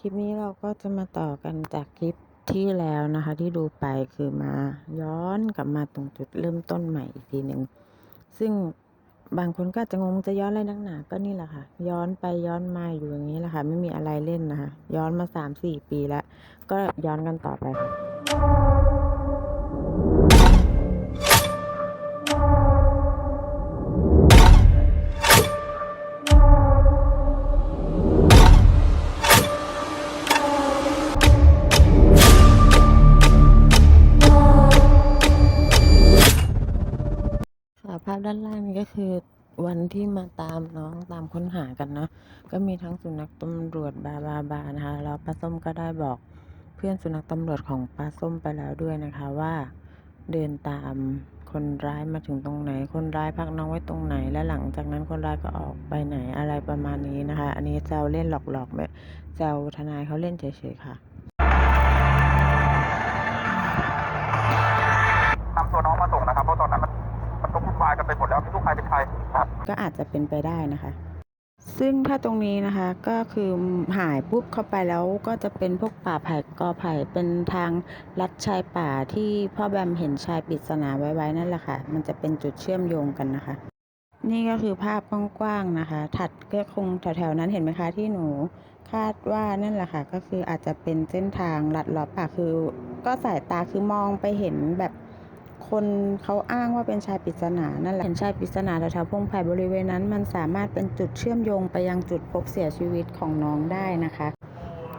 คลิปนี้เราก็จะมาต่อกันจากคลิปที่แล้วนะคะ ที่ดูไปคือมาย้อนกลับมาตรงจุดเริ่มต้นใหม่อีกทีหนึ่งซึ่งบางคนก็จจะงงจะย้อนอะไรนักหนาก็นี่แหละค่ะ ย้อนไปย้อนมาอยู่อย่างนี้แหละค่ะ ไม่มีอะไรเล่นนะคะ ย้อนมาสามสี่ปีแล้ว ก็ย้อนกันต่อไปค่ะ ด้านล่างนี้ก็คือวันที่มาตามน้องตามค้นหากันเนาะก็มีทั้งสุนัขตำรวจบาบาบานะคะแล้วปลาส้มก็ได้บอกเพื่อนสุนัขตำรวจของปลาส้มไปแล้วด้วยนะคะว่า เดินตามคนร้ายมาถึงตรงไหน คนร้ายพักน้องไว้ตรงไหน และหลังจากนั้นคนร้ายก็ออกไปไหนอะไรประมาณนี้นะคะ อันนี้แซวเล่นหลอกๆแบบแซวทนายเขาเล่นเฉยๆค่ะนำตัวน้องมาส่งนะครับเพราะตอนนั้นมัน วายกันไปหมดแล้วไม่รู้ใครเป็นใครครับก็อาจจะเป็นไปได้นะคะ ซึ่งถ้าตรงนี้นะคะก็คือหายปุ๊บเข้าไปแล้วก็จะเป็นพวกป่าไผ่กอไผ่เป็นทางลัดชายป่าที่พ่อแบมเห็นชายปริศนาไว้ไว้นั่นแหละค่ะ มันจะเป็นจุดเชื่อมโยงกันนะคะ นี่ก็คือภาพกว้างๆนะคะ ถัดก็คงแถวๆนั้นเห็นไหมคะที่หนูคาดว่านั่นแหละค่ะ ก็คืออาจจะเป็นเส้นทางลัดเลาะป่าคือ ก็สายตาคือมองไปเห็นแบบ คนเขาอ้างว่าเป็นชายปริศนานั่นแหละเห็นชายปริศนาแถวๆพงไผ่บริเวณนั้น มันสามารถเป็นจุดเชื่อมโยงไปยังจุดพบเสียชีวิตของน้องได้นะคะ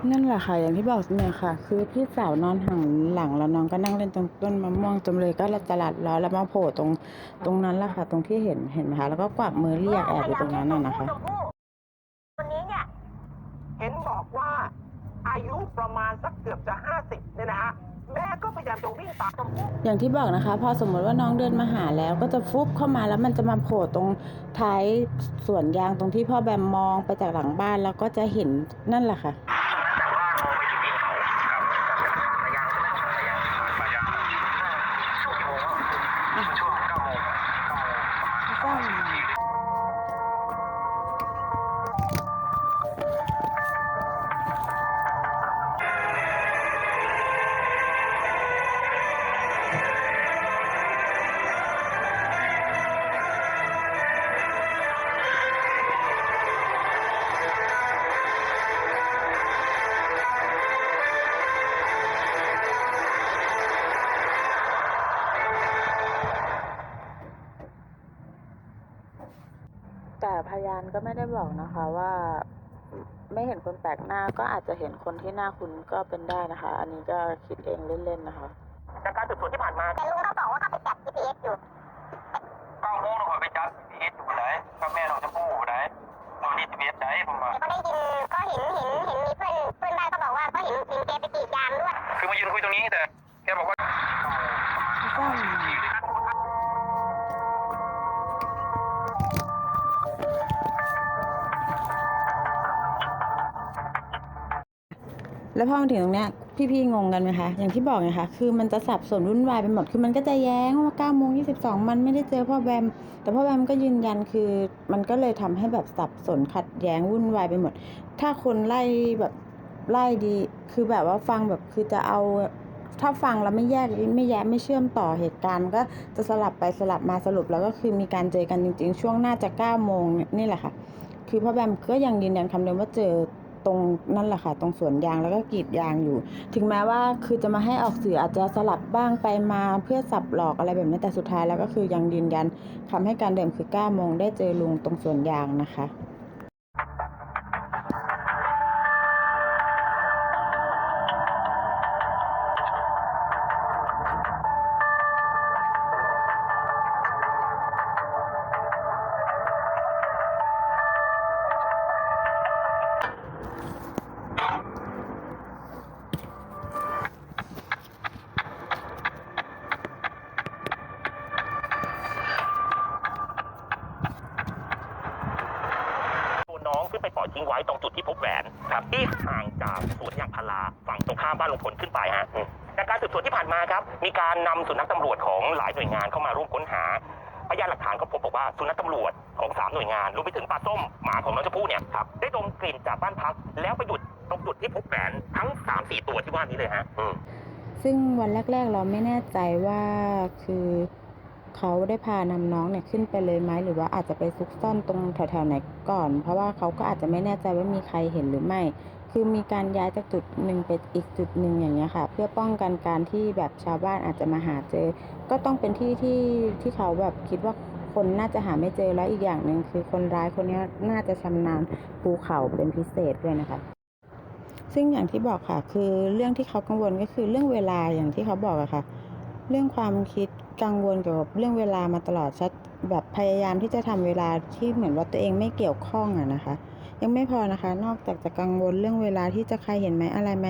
นั่นแหละค่ะอย่างที่บอกเนี่ยค่ะ คือพี่สาวนอนหันหลังแล้วน้องก็นั่งเล่นตรงต้นมะม่วงจำเลยก็จะลัดล้อแล้วมาโผล่ตรงตรงนั้นแหละค่ะ ตรงที่เห็นเห็นไหมคะแล้วก็กวักมือเรียกแอบอยู่ตรงนั้นน่ะนะคะคนนี้เนี่ยเห็นบอกว่าอายุประมาณสักเกือบจะห้าสิบเนี่ยนะฮะ อย่างที่บอกนะคะ พอสมมติว่าน้องเดินมาหาแล้วก็จะฟุบเข้ามาแล้วมันจะมาโผล่ตรงท้ายสวนยางตรงที่พ่อแบมมองไปจากหลังบ้านแล้วก็จะเห็นนั่นแหละค่ะ ยานก็ไม่ได้บอกนะคะว่าไม่เห็นคนแปลกหน้าก็อาจจะเห็นคนที่หน้าคุ้นก็เป็นได้นะคะ อันนี้ก็คิดเองเล่นๆนะคะจากการสืบสวนที่ผ่านมาแต่ลุงเขาบอกว่าเขาไปจับ GPS อยู่เก้าโมงเราไปจัดพีเอสอยู่ไหนก็แม่น้องชมพู่ไหนตอนนี้พีเอสไหนผมว่าก็ได้ยินก็เห็นเห็นเห็นมีเพื่อนเพื่อนบ้านเขาบอกว่าก็เห็นเห็นแกไปกรีดยางด้วยคือมายืนคุยตรงนี้แต่ แล้วพอมาถึงตรงเนี้ยพี่ๆงงกันไหมคะ อย่างที่บอกไงคะ คือมันจะสับสนวุ่นวายไปหมด คือมันก็จะแย้งว่า9โมง22มันไม่ได้เจอพ่อแบม แต่พ่อแบมก็ยืนยันคือ มันก็เลยทำให้แบบสับสนขัดแย้งวุ่นวายไปหมด ถ้าคนไล่แบบไล่ดี คือแบบว่าฟังแบบคือจะเอาถ้าฟังแล้วไม่แยกไม่แยกไม่เชื่อมต่อเหตุการณ์ก็จะสลับไปสลับมาสรุปแล้วก็คือมีการเจอกันจริง ๆ ช่วงน่าจะ9โมงนี่แหละค่ะ คือพ่อแบมก็ยังยืนยันคำเดิมว่าเจอ ตรงนั่นแหละค่ะ ตรงสวนยางแล้วก็กรีดยางอยู่ ถึงแม้ว่าคือจะมาให้ออกสื่ออาจจะสลับบ้างไปมาเพื่อสับหลอกอะไรแบบนี้แต่สุดท้ายแล้วก็คือยังยืนยันคำให้การเดิมคือ9โมงได้เจอลุงตรงสวนยางนะคะ ทิ้งไว้ตรงจุดที่พบแหวนครับที่ห่างจากสวนยางพาราฝั่งตรงข้ามบ้านลุงพลขึ้นไปฮะอืมจากการสืบสวนที่ผ่านมาครับ มีการนำสุนัขตำรวจของหลายหน่วยงานเข้ามาร่วมค้นหาพยานหลักฐานก็พบบอกว่าสุนัขตำรวจของสามหน่วยงานรวมไปถึงปลาส้มหมาของน้องชมพู่เนี่ยครับได้ดมกลิ่นจากบ้านพัก แล้วไปหยุดตรงจุดจุดที่พบแหวนทั้งสามสี่ตัวที่ว่านี้เลยฮะอืมซึ่งวันแรก ๆ เราไม่แน่ใจว่าคือ เขาได้พานำน้องเนี่ยขึ้นไปเลยไหมหรือว่าอาจจะไปซุกซ่อนตรงแถวๆไหนก่อน เพราะว่าเขาก็อาจจะไม่แน่ใจว่ามีใครเห็นหรือไม่ คือมีการย้ายจากจุดหนึ่งไปอีกจุดหนึ่งอย่างเงี้ยค่ะ เพื่อป้องกันการที่แบบชาวบ้านอาจจะมาหาเจอ ก็ต้องเป็นที่ที่ที่เขาแบบคิดว่าคนน่าจะหาไม่เจอแล้วอีกอย่างหนึ่งคือคนร้ายคนนี้น่าจะชำนาญภูเขาเป็นพิเศษด้วยนะคะ ซึ่งอย่างที่บอกค่ะ คือเรื่องที่เขากังวลก็คือเรื่องเวลาอย่างที่เขาบอกอะค่ะ เรื่องความคิดกังวลเกี่ยวกับเรื่องเวลามาตลอดชัดแบบพยายามที่จะทำเวลาที่เหมือนว่าตัวเองไม่เกี่ยวข้องอะนะคะ ยังไม่พอนะคะ นอกจากจะกังวลเรื่องเวลาที่จะใครเห็นไหมอะไรไหม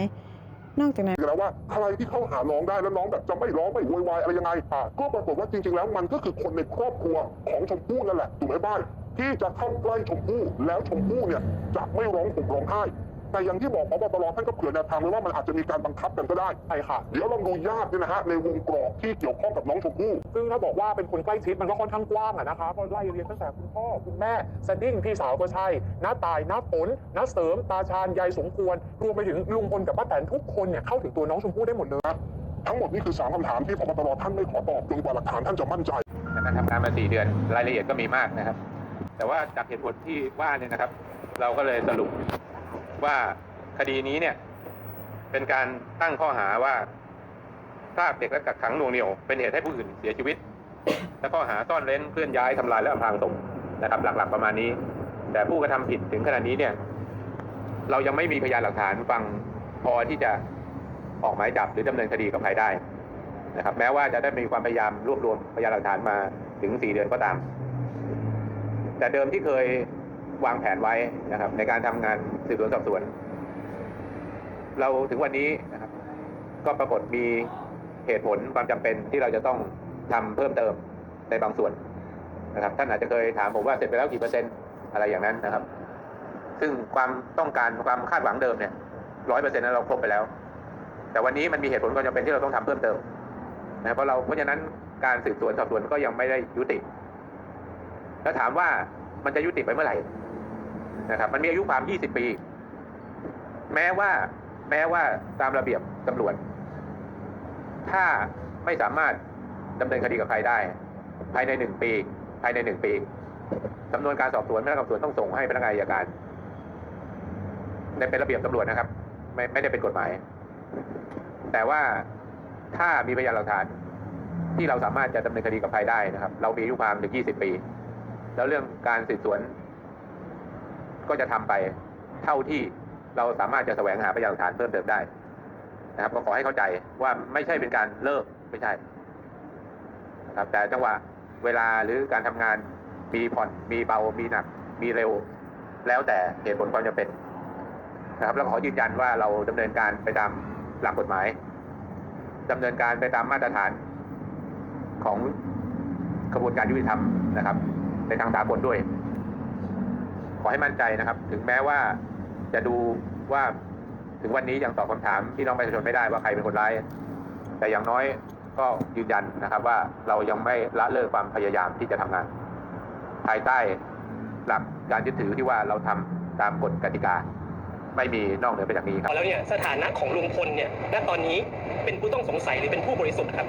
นอกจากนั้นแล้วว่าใครที่เข้าหาน้องได้แล้วน้องแบบจะไม่ร้องไม่โวยวายอะไรยังไงอะก็ปรากฏว่าจริง ๆ แล้วมันก็คือคนในครอบครัวของชมพู่นั่นแหละถูกไหมบ้านที่จะเข้าใกล้ชมพู่แล้วชมพู่เนี่ยจะไม่ร้องห่มร้องไห้ แต่อย่างที่บอกพบตรท่านก็เผื่อแนวทางไว้ว่ามันอาจจะมีการบังคับกันก็ได้ใช่ค่ะเดี๋ยวลองดูญาติเนี่ยนะฮะในวงกรอบที่เกี่ยวข้องกับน้องชมพู่ซึ่งถ้าบอกว่าเป็นคนใกล้ชิดมันก็ค่อนข้างกว้างอะนะคะก็ไล่เรียงตั้งแต่คุณพ่อคุณแม่สดิ้งพี่สาวก็ใช่น้าตายน้าฝนน้าเสริมตาชาญยายสมควรรวมไปถึงลุงพลกับป้าแตนทุกคนเนี่ยเข้าถึงตัวน้องชมพู่ได้หมดเลยทั้งหมดนี่คือสามคำถามที่พบตรท่านไม่ขอตอบจนกว่าหลักฐานท่านจะมั่นใจจากการทำงานมาสี่เดือนรายละเอียดก็มีมากนะครับ แต่ว่าจากเหตุผลที่ว่าเนี่ยนะครับ เราก็เลยสรุป ว่าคดีนี้เนี่ย เป็นการตั้งข้อหาว่าพรากเด็กและกักขังหน่วงเหนี่ยวเป็นเหตุให้ผู้อื่นเสียชีวิต และข้อหาซ่อนเร้นเคลื่อนย้ายทำลายและอำพรางศพนะครับ หลักๆประมาณนี้ แต่ผู้กระทำผิดถึงขนาดนี้เนี่ย เรายังไม่มีพยานหลักฐานฟังพอที่จะออกหมายจับหรือดำเนินคดีกับใครได้นะครับ แม้ว่าจะได้มีความพยายามรวบรวมพยานหลักฐานมาถึง4เดือนก็ตาม แต่เดิมที่เคย วางแผนไว้นะครับ ในการทำงานสืบสวนสอบสวน เราถึงวันนี้นะครับ ก็ปรากฏมีเหตุผลความจำเป็นที่เราจะต้องทำเพิ่มเติมในบางส่วนนะครับ ท่านอาจจะเคยถามผมว่าเสร็จไปแล้วกี่เปอร์เซ็นต์อะไรอย่างนั้นนะครับ ซึ่งความต้องการความคาดหวังเดิมเนี่ยร้อยเปอร์เซ็นต์นั้นเราครบไปแล้ว แต่วันนี้มันมีเหตุผลความจำเป็นที่เราต้องทำเพิ่มเติมนะเพราะเราเพราะฉะนั้นการสืบสวนสอบสวนก็ยังไม่ได้ยุติ แล้วถามว่ามันจะยุติไปเมื่อไหร่ นะครับมันมีอายุความ 20 ปี แม้ว่าแม้ว่าตามระเบียบตำรวจ ถ้าไม่สามารถดำเนินคดีกับใครได้ ภายในหนึ่งปี ภายในหนึ่งปีสำนวนการสอบสวนพนักงานสอบสวนต้องส่งให้พนักงานอัยการในเป็นระเบียบตำรวจนะครับ ไม่ไม่ได้เป็นกฎหมาย แต่ว่าถ้ามีพยานหลักฐานที่เราสามารถจะดำเนินคดีกับใครได้นะครับ เรามีอายุความถึง 20 ปี แล้วเรื่องการสืบสวน ก็จะทำไปเท่าที่เราสามารถจะแสวงหาพยานหลักฐานเพิ่มเติมได้นะครับก็ขอให้เข้าใจว่าไม่ใช่เป็นการเลิกไม่ใช่นะครับแต่จังหวะเวลาหรือการทำงานมีผ่อนมีเบามีหนัก มีเร็ว แล้วแต่เหตุผลความจำเป็นนะครับแล้วขอยืนยันว่าเราดำเนินการไปตามหลักกฎหมายดำเนินการไปตามมาตรฐานของกระบวนการยุติธรรมนะครับ ในทางสากลด้วย ขอให้มั่นใจนะครับ ถึงแม้ว่าจะดูว่าถึงวันนี้ยังตอบคำถามพี่น้องประชาชนไม่ได้ว่าใครเป็นคนร้าย แต่อย่างน้อยก็ยืนยันนะครับว่าเรายังไม่ละเลิกความพยายามที่จะทำงาน ภายใต้หลักการยึดถือที่ว่าเราทำตามกฎกติกา ไม่มีนอกเหนือไปจากนี้ครับแล้วเนี่ยสถานะของลุงพลเนี่ยณตอนนี้เป็นผู้ต้องสงสัยหรือเป็นผู้บริสุทธิ์ครับ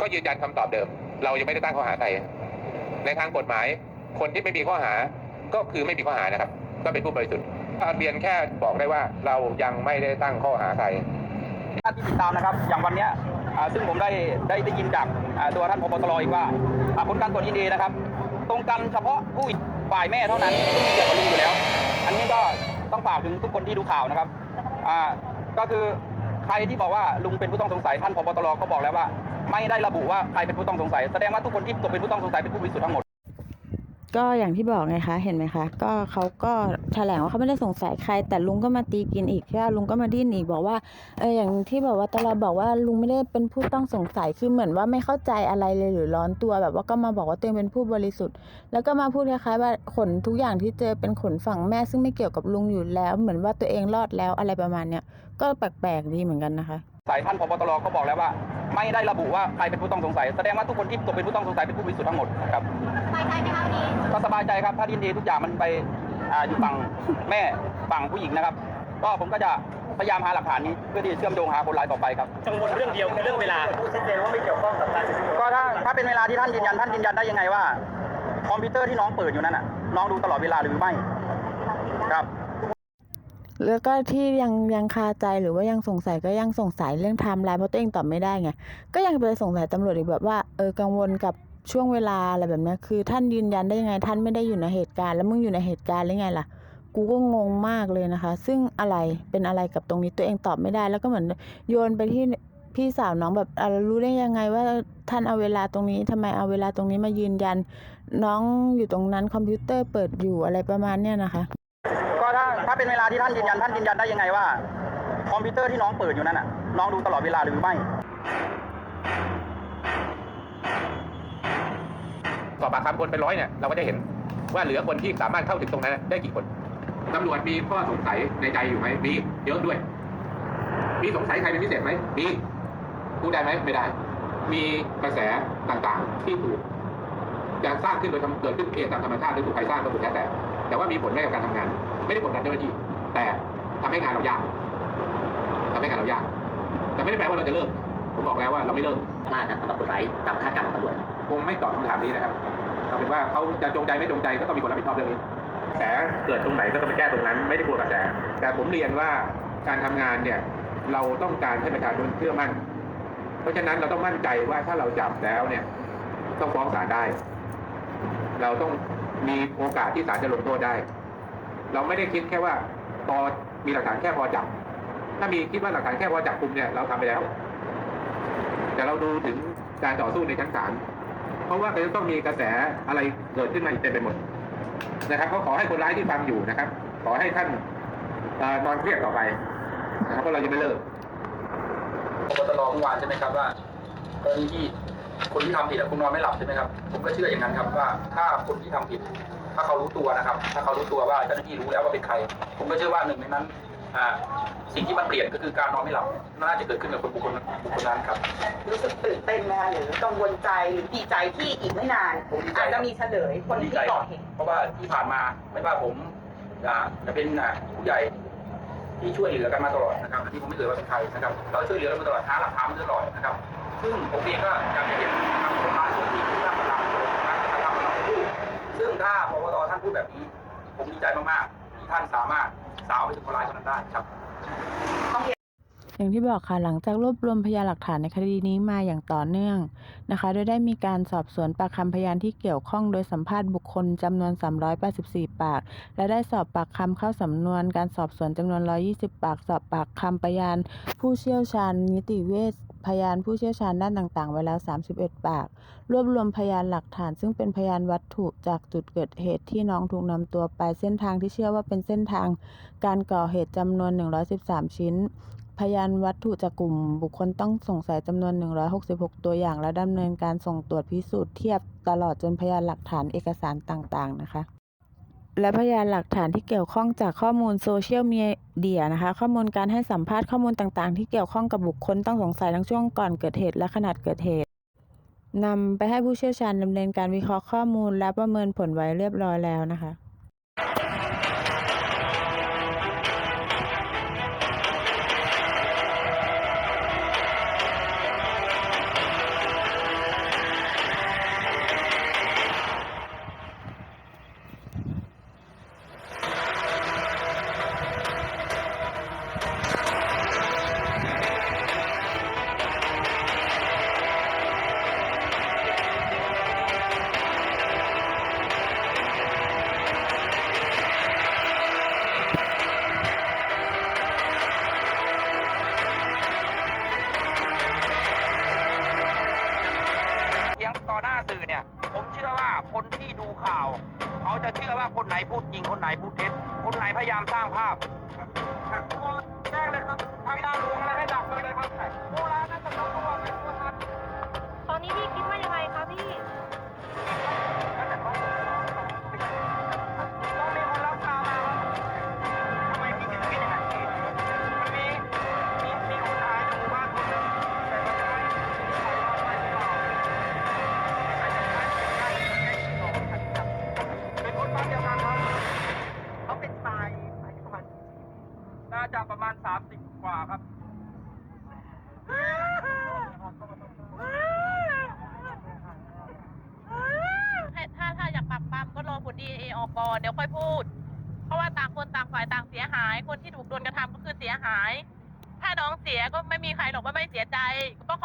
ก็ยืนยันคำตอบเดิม เรายังไม่ได้ตั้งข้อหาใครในทางกฎหมาย คนที่ไม่มีข้อหา ก็คือไม่มีข้อหานะครับ ก็เป็นผู้บริสุทธิ์เรียนแค่บอกได้ว่าเรายังไม่ได้ตั้งข้อหาใครที่ติดตามนะครับ อย่างวันเนี้ยซึ่งผมได้ได้ได้ยินจากตัวท่านพบตรอีกว่าผลการตรวจดีนะครับ ตรงกันเฉพาะผู้ฝ่ายแม่เท่านั้นซึ่มีเกี่ยวกับลุงอยู่แล้ว อันนี้ก็ต้องฝากถึงทุกคนที่ดูข่าวนะครับอ่าก็คือใครที่บอกว่าลุงเป็นผู้ต้องสงสัยท่านพบตรก็บอกแล้วว่า ไม่ได้ระบุว่าใครเป็นผู้ต้องสงสัย แสดงว่าทุกคนที่ตกเป็นผู้ต้องสงสัยเป็นผู้บริสุทธิ์ทั้งหมด ก็อย่างที่บอกไงคะ เห็นไหมคะ ก็เขาก็แถลงว่าเขาไม่ได้สงสัยใคร แต่ลุงก็มาตีกินอีกใช่ไหมลุงก็มาดิ้นอีกบอกว่าเอออย่างที่บอกว่าตลอดบอกว่าลุงไม่ได้เป็นผู้ต้องสงสัยคือเหมือนว่าไม่เข้าใจอะไรเลยหรือร้อนตัวแบบว่าก็มาบอกว่าตัวเองเป็นผู้บริสุทธิ์ แล้วก็มาพูดคล้ายๆว่าขนทุกอย่างที่เจอเป็นขนฝั่งแม่ ซึ่งไม่เกี่ยวกับลุงอยู่แล้ว เหมือนว่าตัวเองรอดแล้วอะไรประมาณเนี้ยก็แปลกๆดีเหมือนกันนะคะ สายท่านพบตรก็บอกแล้วว่า ไม่ได้ระบุว่าใครเป็นผู้ต้องสงสัย แสดงว่าทุกคนที่ตกเป็นผู้ต้องสงสัยเป็นผู้บริสุทธิ์ทั้งหมดครับสบายใจไหมคะวันนี้ก็สบายใจครับถ้ายินดีทุกอย่างมันไปอ่าอยู่ฝั่งแม่ฝั่งผู้หญิงนะครับ ก็ผมก็จะพยายามหาหลักฐานนี้เพื่อที่จะเชื่อมโยงหาคนร้ายต่อไปครับกังวลเรื่องเดียวคือเรื่องเวลาก็ถ้าถ้าเป็นเวลาที่ท่านยืนยันท่านยืนยันได้ยังไงว่า คอมพิวเตอร์ที่น้องเปิดอยู่นั้นน่ะน้องดูตลอดเวลาหรือไม่ครับ แล้วก็ที่ยังยังคาใจหรือว่ายังสงสัยก็ยังสงสัยเรื่องไทม์ไลน์เพราะตัวเองตอบไม่ได้ไง ก็ยังไปสงสัยตำรวจอีกแบบว่าเออกังวลกับช่วงเวลาอะไรแบบนี้คือ ท่านยืนยันได้ยังไง ท่านไม่ได้อยู่ในเหตุการณ์แล้วมึงอยู่ในเหตุการณ์หรือไงล่ะกูก็งงมากเลยนะคะ ซึ่งอะไรเป็นอะไรกับตรงนี้ตัวเองตอบไม่ได้ แล้วก็เหมือนโยนไปที่พี่สาวน้องแบบอะรู้ได้ยังไงว่าท่านเอาเวลาตรงนี้ทำไมเอาเวลาตรงนี้มายืนยัน น้องอยู่ตรงนั้นคอมพิวเตอร์เปิดอยู่อะไรประมาณเนี้ยนะคะ ถ้าถ้าเป็นเวลาที่ท่านยืนยันท่านยืนยันได้ยังไงว่า คอมพิวเตอร์ที่น้องเปิดอยู่นั้นน่ะน้องดูตลอดเวลาหรือไม่สอบปากคำคนเป็นร้อยเนี่ยเราก็จะเห็นว่าเหลือคนที่สามารถเข้าถึงตรงนั้นได้กี่คนตำรวจมีข้อสงสัยในใจอยู่ไหมมีเยอะด้วย มีสงสัยใครเป็นพิเศษไหมมีพูดได้ไหมไม่ได้ มีกระแสต่างๆ ที่ถูกจะสร้างขึ้นโดยทำเกิดขึ้นเองตามธรรมชาติหรือถูกใครสร้างก็ถูกแล้วแต่แต่ว่ามีผลในการทำงาน ไม่ได้กดดันเจ้าหน้าที่ แต่ทำให้งานเรายากทำให้งานเรายาก แต่ไม่ได้แปลว่าเราจะเลิก ผมบอกแล้วว่าเราไม่เลิกมากนะสำหรับคนร้ายตามคาดการณ์ของตำรวจคงไม่ตอบคำถามนี้นะครับเอาเป็นว่าเขาจะจงใจไม่จงใจก็ต้องมีคนรับผิดชอบเรื่องนี้แต่เกิดตรงไหนก็ต้องไปแก้ตรงนั้น ไม่ได้กลัวกระแสแต่ผมเรียนว่าการทำงานเนี่ยเราต้องการให้ประชาชนเชื่อมั่น เพราะฉะนั้นเราต้องมั่นใจว่าถ้าเราจับแล้วเนี่ย ต้องฟ้องศาลได้ เราต้องมีโอกาสที่ศาลจะลงโทษได้ เราไม่ได้คิดแค่ว่าพอมีหลักฐานแค่พอจับ ถ้ามีคิดว่าหลักฐานแค่พอจับกลุ่มเนี่ยเราทำไปแล้ว แต่เราดูถึงการต่อสู้ในชั้นศาลเพราะว่าจะต้องมีกระแสอะไรเกิดขึ้นมาอีกเต็มไปหมดนะครับก็ขอให้คนร้ายที่ฟังอยู่นะครับ ขอให้ท่านอนอนเครียดต่อไปนะครับเพราะเราจะไม่เลิกพบตรเมื่อวานใช่ไหมครับว่ากรณีที่คนที่ทำผิดคุณนอนไม่หลับใช่ไหมครับ ผมก็เชื่ออย่างนั้นครับว่าถ้าคนที่ทำผิด ถ้าเขารู้ตัวนะครับ ถ้าเขารู้ตัวว่าเจ้าหน้าที่รู้แล้วว่าเป็นใคร ผมก็เชื่อว่าหนึ่งในนั้นอ่าสิ่งที่มันเปลี่ยนก็คือการนอนไม่หลับน่าจะเกิดขึ้นกับคนบุคคลบุคคลนั้นครับ รู้สึกตื่นเต้นไหมคะหรือกังวลใจหรือดีใจที่อีกไม่นานผมดีใจอาจจะมีเฉลยคนที่ก่อเหตุเพราะว่าที่ผ่านมาไม่ว่าผมอ่าจะเป็นอ่าผู้ใหญ่ที่ช่วยเหลือกันมาตลอดนะครับอันนี้ผมไม่เอ่ยว่าเป็นใครนะครับเราช่วยเหลือกันมาตลอดหาหลักฐานมาตลอดนะครับ ซึ่งผมเองก็อยากจะเห็นนะครับคนร้ายคนที่ที่ทำกำลังการกระทำของเราผู้ซึ่งถ้าพบตท่าน พูดแบบนี้ ผมดีใจมากๆที่ท่านสามารถสาวไปถึงคนร้ายคนนั้นได้ครับ อย่างที่บอกค่ะหลังจากรวบรวมพยานหลักฐานในคดีนี้มาอย่างต่อเนื่องนะคะ โดยได้มีการสอบสวนปากคำพยานที่เกี่ยวข้องโดยสัมภาษณ์บุคคลจำนวน 384 ปาก และได้สอบปากคำเข้าสำนวนการสอบสวนจำนวน 120 ปาก สอบปากคำพยานผู้เชี่ยวชาญนิติเวชพยานผู้เชี่ยวชาญด้านต่างๆ ไว้แล้ว 31 ปาก รวบรวมพยานหลักฐาน ซึ่งเป็นพยานวัตถุจากจุดเกิดเหตุที่น้องถูกนำตัวไปเส้นทางที่เชื่อว่าเป็นเส้นทางการก่อเหตุจำนวน 113 ชิ้น พยานวัตถุจากกลุ่มบุคคลต้องสงสัยจำนวน 166 ตัวอย่าง และดำเนินการส่งตรวจพิสูจน์เทียบตลอดจนพยานหลักฐานเอกสารต่างๆ นะคะ และพยานหลักฐานที่เกี่ยวข้องจากข้อมูลโซเชียลมีเดียนะคะ ข้อมูลการให้สัมภาษณ์ข้อมูลต่างๆ ที่เกี่ยวข้องกับบุคคลต้องสงสัยทั้งช่วงก่อนเกิดเหตุและขณะเกิดเหตุนำไปให้ผู้เชี่ยวชาญดำเนินการวิเคราะห์ข้อมูลและประเมินผลไว้เรียบร้อยแล้วนะคะ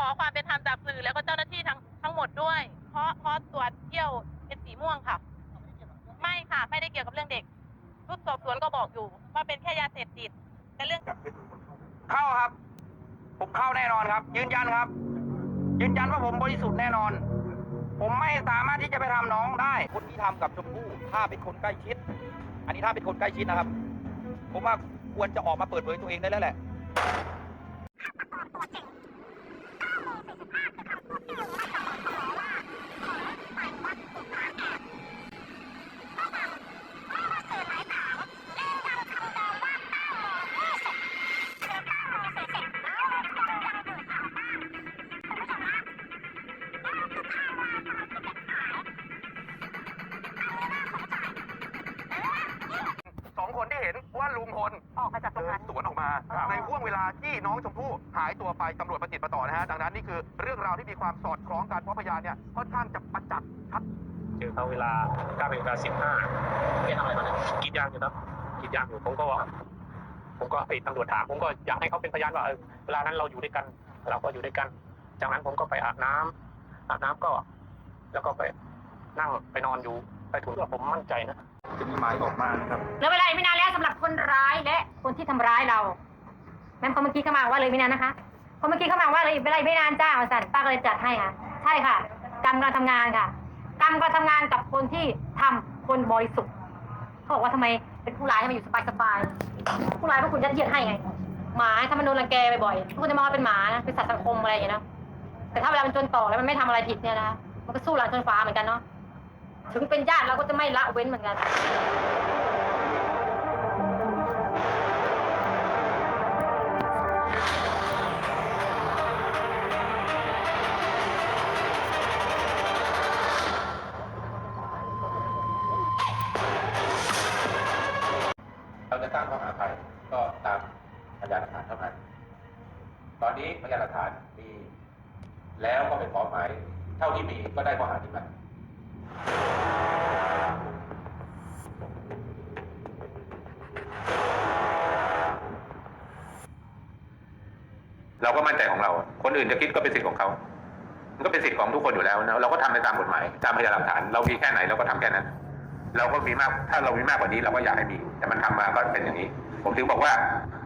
อความเป็นธรรมจากสื่อแล้วก็เจ้าหน้าที่ทั้งทั้งหมดด้วย เพราะเพราะตรวจเที่ยวเป็นสีม่วงค่ะ ไม่ค่ะ ไม่ได้เกี่ยวกับเรื่องเด็กชุดสอบสวนก็บอกอยู่ ว่าเป็นแค่ยาเสพติดแต่เรื่องเข้าครับ ผมเข้าแน่นอนครับ ยืนยันครับ ยืนยันว่าผมบริสุทธิ์แน่นอน ผมไม่สามารถที่จะไปทำน้องได้คนที่ทำกับชมพู่ถ้าเป็นคนใกล้ชิด อันนี้ถ้าเป็นคนใกล้ชิดนะครับ ผมว่าควรจะออกมาเปิดเผยตัวเองได้แล้วแหละ Oh, my God. เจอเขาเวลา9นาฬิกา15เป็นอะไรมาเนี่ยกรีดยางอยู่ครับกรีดยางอยู่ผมก็ผมก็ไอ้ตำรวจถามผมก็อยากให้เขาเป็นพยานว่าเออเวลานั้นเราอยู่ด้วยกัน เราก็อยู่ด้วยกัน จากนั้นผมก็ไปอาบน้ำอาบน้ำก็ แล้วก็ไปนั่งไปนอนอยู่ไปถูกว่าผมมั่นใจนะจะมีหมายออกมานะครับแล้วเวลาอีกไม่นานแล้วสำหรับคนร้ายและคนที่ทำร้ายเราแม่นคนเมื่อกี้เข้ามาว่าเลยไม่นานนะคะคนเมื่อกี้เข้ามาว่าเลยเวลาอีกไม่นานจ้ามาสั่นป้าก็เลยจัดให้ค่ะ ใช่ค่ะกรรมกำลังทำงานค่ะ กรรมกำลังทำงานกับคนที่ทำคนบริสุทธิ์เขาบอกว่าทำไมเป็นผู้ร้ายทำไมอยู่สบายสบายผู้ร้ายเพราะคุณยัดเยียดให้ไง หมาถ้ามันโดนรังแกบ่อยๆคุณจะมองว่าเป็นหมานะเป็นสัตว์สังคมอะไรอย่างเงี้ยนะแต่ถ้าเวลามันจนต่อแล้วมันไม่ทำอะไรผิดเนี่ยนะมันก็สู้หลังชนฟ้าเหมือนกันเนาะถึงเป็นญาติเราก็จะไม่ละเว้นเหมือนกัน แล้วก็ไปขอหมาย เท่าที่มีก็ได้ข้อหานี้มาเราก็มั่นใจของเรา คนอื่นจะคิดก็เป็นสิทธิ์ของเขา มันก็เป็นสิทธิ์ของทุกคนอยู่แล้วนะเราก็ทำไปตามกฎหมาย ตามพยานหลักฐาน เรามีแค่ไหนเราก็ทำแค่นั้น เราก็มีมาก ถ้าเรามีมากกว่านี้เราก็อยากให้มี แต่มันทำมาก็เป็นอย่างนี้ ผมถึงบอกว่า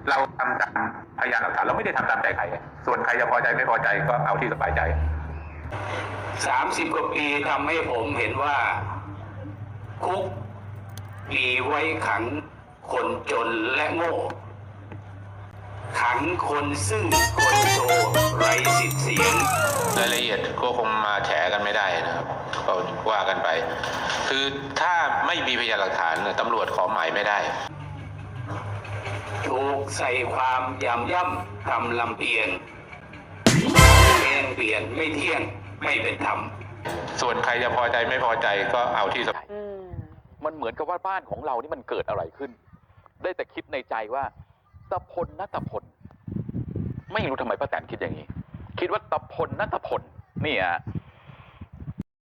เราทำตามพยานหลักฐานเราไม่ได้ทำตามใจใคร ส่วนใครจะพอใจไม่พอใจก็เอาที่สบายใจสามสิบกว่าปีทำให้ผมเห็นว่า คุกมีไว้ขังคนจนและโง่ ขังคนซึ่งคนโตไร้สิทธิ์เสียงรายละเอียดก็คงมาแฉกันไม่ได้นะครับก็ว่ากันไป คือถ้าไม่มีพยานหลักฐานเนี่ยตำรวจขอหมายไม่ได้ ถูกใส่ความยำย่ำทำลำเอียงเองเปลี่ยนไม่เที่ยงไม่เป็นธรรมส่วนใครจะพอใจไม่พอใจก็เอาที่สบายมันเหมือนกับว่าบ้านของเรานี่มันเกิดอะไรขึ้น ได้แต่คิดในใจว่าตะพลนัตพล ไม่รู้ทำไมป้าแตนคิดอย่างนี้ คิดว่าตะพลนัตพลเนี่ย